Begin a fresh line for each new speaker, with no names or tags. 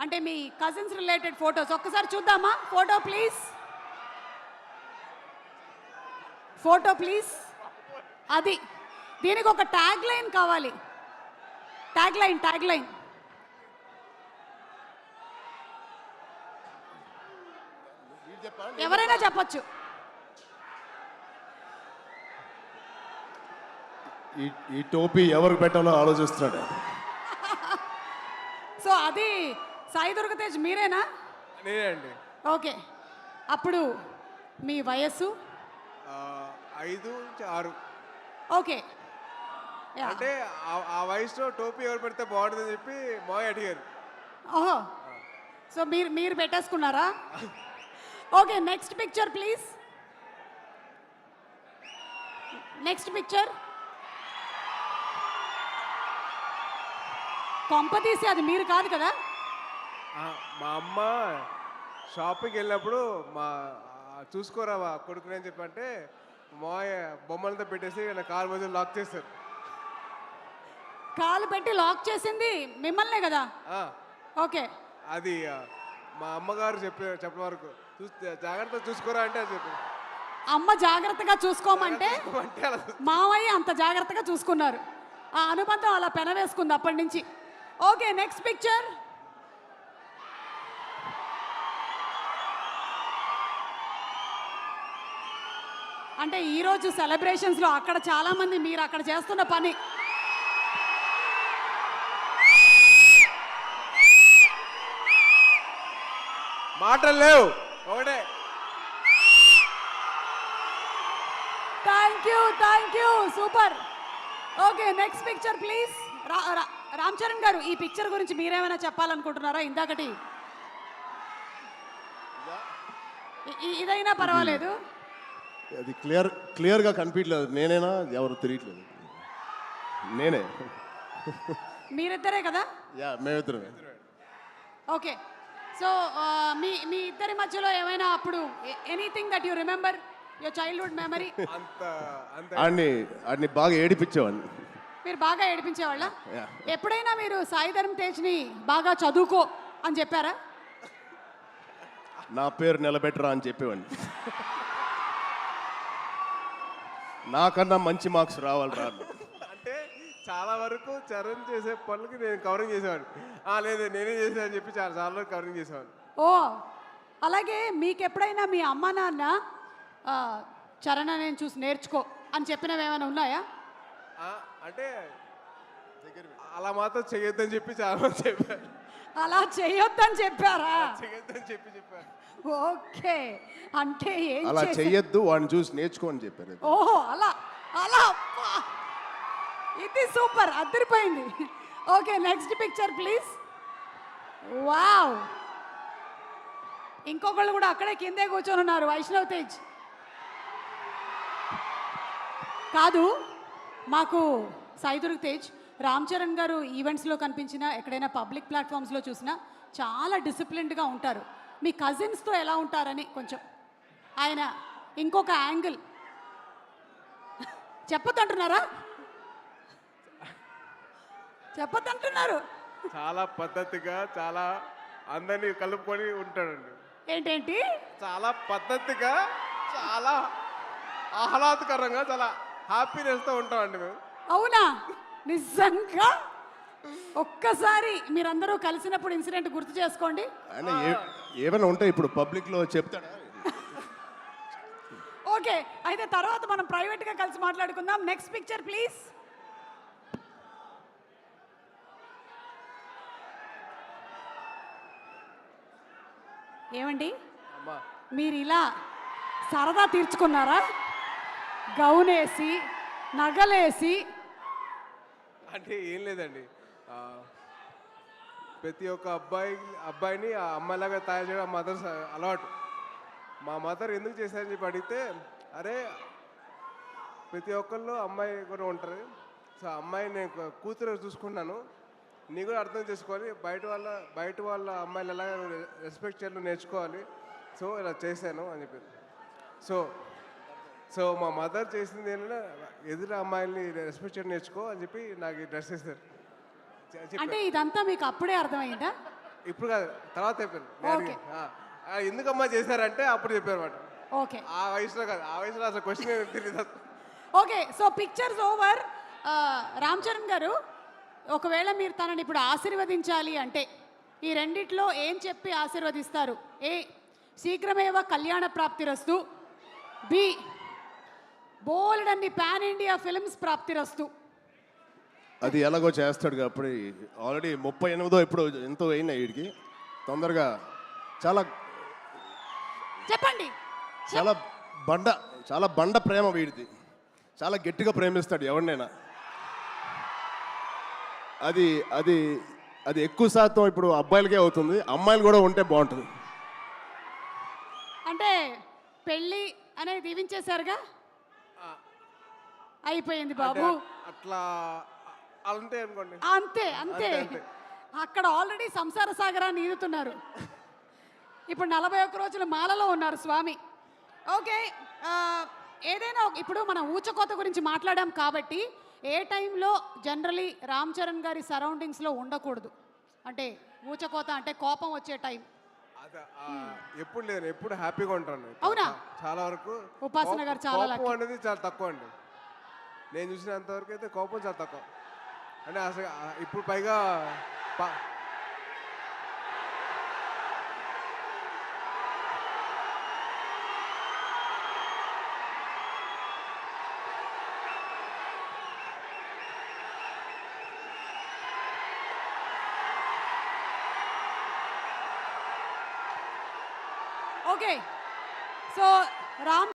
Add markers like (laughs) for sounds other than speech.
అంటే మీ cousins related photos ఒక్కసారి చూద్దామా? ఫోటో ప్లీజ్ ఫోటో ప్లీజ్ అది. దీనికి ఒక ట్యాగ్ లైన్ కావాలి. ట్యాగ్ లైన్ ట్యాగ్ లైన్ ఎవరైనా చెప్పొచ్చు.
ఈ టోపీ ఎవరికి పెట్టాలో ఆలోచిస్తున్నాడు. (laughs)
సో అది సాయి దుర్గతేజ్ మీరేనా?
నేనే అండి
ఓకే. అప్పుడు మీ వయస్సు?
ఐదు నుంచి ఆరు.
ఓకే.
అంటే ఆ- ఆ వయసులో టోపీ ఎవరు పెడితే బాగుంటుందని చెప్పి మాయ అడిగారు.
ఓహో. సో మీరు మీరు పెట్టేసుకున్నారా? (laughs) Okay next picture please. Next picture. కొంప తీసి అది మీరు కాదు కదా?
మా అమ్మ షాపింగ్కి వెళ్ళినప్పుడు మా చూసుకోరా మా కొడుకుని అని చెప్పంటే మాయ బొమ్మలతో పెట్టేసి నా కార్ మధ్య లాక్ చేస్తారు
కాలు పెట్టి లాక్ చేసింది మిమ్మల్నే కదా? ఓకే.
అది మా అమ్మగారు చెప్పే చెప్పిన వరకు చూస్ జాగ్రత్త చూసుకోరా అంటే అది చెప్పి
అమ్మ జాగ్రత్తగా చూసుకోమంటే మావయ్య అంత జాగ్రత్తగా చూసుకున్నారు. ఆ అనుబంధం అలా పెనవేసుకుంది అప్పటి నుంచి. ఓకే నెక్స్ట్ పిక్చర్ అంటే ఈరోజు సెలబ్రేషన్స్లో అక్కడ చాలామంది మీరు అక్కడ చేస్తున్న పని.
మాటలు లేవు. ఒకటే.
Thank you thank you super okay next picture please Ram Charan garu ఈ పిక్చర్ గురించి మీరేమైనా చెప్పాలనుకుంటున్నారా? ఇందాకటి. ఇదైనా పర్వాలేదు.
అది క్లియర్ క్లియర్గా కనిపించలేదు. నేనేనా? ఎవరు తెలియట్లేదు. నేనే.
మీరిద్దరే కదా?
యా మేమిద్దరమే.
ఓకే. సో మీ మీ ఇద్దరి మధ్యలో ఏమైనా అప్పుడు anything that you remember your childhood memory
అంత అంత
ఆడిని ఆడిని బాగా ఏడిపించేవాడిని.
మీరు బాగా ఏడిపించేవాళ్ళ. ఎప్పుడైనా మీరు సాయి ధర్మ తేజ్ని బాగా చదువుకో అని చెప్పారా?
నా పేరు నిలబెట్టరా అని చెప్పేవాడిని. నాకన్నా మంచి మార్క్స్ రావాలి రా.
అంటే చాలా వరకు చరణ్ చేసే పనులకి నేను కవరింగ్ చేసేవాడిని. ఆ లేదు నేనే చేసా అని చెప్పి చాలా చాలా వరకు కవరింగ్ చేసేవాడిని.
ఓ అలాగే మీకు ఎప్పుడైనా మీ అమ్మ నాన్న ఆ, చరణ నేను చూసి నేర్చుకో అని చెప్పినవి ఏమైనా ఉన్నాయా?
ఆ, అంటే అలా మాత్రం చేయొద్దని చెప్పి చాలా మంది చెప్పారు.
అలా చేయొద్దని చెప్పారా?
చేయొద్దని చెప్పి చెప్పారు.
ఓకే. అంటే ఏం
అలా చెయ్యొద్దు వాడిని చూసి నేర్చుకో అని చెప్పారు
ఓహో అలా అలా అబ్బా. ఇది సూపర్ అద్దరిపోయింది. Okay next picture please. Wow! ఇంకొకళ్ళు కూడా అక్కడే కిందే కూర్చొని ఉన్నారు వైష్ణవ్ తేజ్. కాదు మాకు సాయిదుర్గ్ తేజ్. రామ్ చరణ్ గారు ఈవెంట్స్లో కనిపించినా ఎక్కడైనా పబ్లిక్ ప్లాట్ఫామ్స్లో చూసినా చాలా డిసిప్లిన్డ్గా ఉంటారు. మీ కజిన్స్తో ఎలా ఉంటారని కొంచెం. ఆయన ఇంకొక యాంగిల్ చెప్పొద్దంటున్నారా? చెప్పొద్దంటున్నారు.
చాలా పద్ధతిగా చాలా అందరినీ కలుపుకొని ఉంటాడండి.
ఏంటేంటి?
చాలా పద్ధతిగా చాలా ఆహ్లాదకరంగా చాలా హ్యాపీనెస్తో ఉంటామండి మేము.
అవునా? నిజంగా? ఒక్కసారి మీరందరూ కలిసినప్పుడు ఇన్సిడెంట్ గుర్తు చేసుకోండి.
ఆయన ఏ- ఏమైనా ఉంటే ఇప్పుడు పబ్లిక్లో చెప్తాడా?
ఓకే అయితే తర్వాత మనం ప్రైవేట్గా కలిసి మాట్లాడుకుందాం. Next picture please. ఏమండి? మీరు ఇలా సరదా తీర్చుకున్నారా? గౌనేసి నగలేసి
అంటే ఏం లేదండి. ప్రతి ఒక్క అబ్బాయి అబ్బాయిని ఆ అమ్మాయిలాగా తయారు చేయడం మదర్స్ అలవాటు. మా మదర్ ఎందుకు చేశారని చెప్పి అడిగితే అరే ప్రతి ఒక్కళ్ళు అమ్మాయి కూడా ఉంటారు సో అమ్మాయి నేను కూతురు చూసుకున్నాను. నీ కూడా అర్థం చేసుకోవాలి. బయట వాళ్ళ బయట వాళ్ళ అమ్మాయిలు ఎలా రెస్పెక్ట్ చేయాలో నేర్చుకోవాలి. సో ఇలా చేశాను అని చెప్పి. సో సో మా మదర్ చేసింది ఏంటంటే ఎదురు అమ్మాయిల్ని రెస్పెక్ట్ చేయడం నేర్చుకో అని చెప్పి నాకు ఈ డ్రెస్ చెప్పారు.
అంటే ఇదంతా మీకు అప్పుడే అర్థమైందా?
ఇప్పుడు కాదు తర్వాత చెప్పారు ఎందుకమ్మా చేశారంటే అప్పుడు చెప్పారు అన్నమాట
ఓకే.
ఆ వయసులో కాదు ఆ వయసులో అసలు క్వశ్చన్ తెలియదు
okay so pictures over Ram Charan garu ఒకవేళ మీరు తనని ఇప్పుడు ఆశీర్వదించాలి అంటే ఈ రెండిట్లో ఏం చెప్పి ఆశీర్వదిస్తారు? ఏ శీఘ్రమేవ కళ్యాణ ప్రాప్తిరస్తు B bold pan India films ప్రాప్తిరస్తు.
అది ఎలాగో చేస్తాడు కాబట్టి ఆల్రెడీ ముప్పై ఎనిమిదో ఇప్పుడు ఎంతో అయినాయి వీడికి. తొందరగా చాలా
చెప్పండి.
చాలా బండ చాలా బండ ప్రేమ వీడిది. చాలా గట్టిగా ప్రేమిస్తాడు ఎవరినైనా. అది అది అది ఎక్కువ శాతం ఇప్పుడు అబ్బాయిలకే అవుతుంది. అమ్మాయిలు కూడా ఉంటే బాగుంటుంది.
అంటే పెళ్ళి అనేది దీవించేశారుగా? అయిపోయింది బాబు.
అట్లా ఉంటే అనుకోండి.
అంతే అంతే.
అంతే, అంతే.
అక్కడ ఆల్రెడీ సంసార సాగరాన్ని ఈదుతున్నారు. ఇప్పుడు నలభై ఒక్క రోజులు మాలలో ఉన్నారు స్వామి. ఓకే ఏదైనా ఇప్పుడు మనం ఊచకోత గురించి మాట్లాడాం కాబట్టి ఏ టైంలో జనరలీ రామ్ చరణ్ గారి సరౌండింగ్స్లో ఉండకూడదు. అంటే ఊచకోత అంటే కోపం వచ్చే టైం.
ఎప్పుడు లేదు ఎప్పుడు హ్యాపీగా ఉంటాను
అవునా?
చాలా వరకు
ఉపాసన గారు చాలా
అనేది చాలా తక్కువ అండి. నేను చూసినంత వరకు అయితే కోపం చాలా తక్కువ. అంటే అసలు ఇప్పుడు పైగా
ఓకే సో రామ్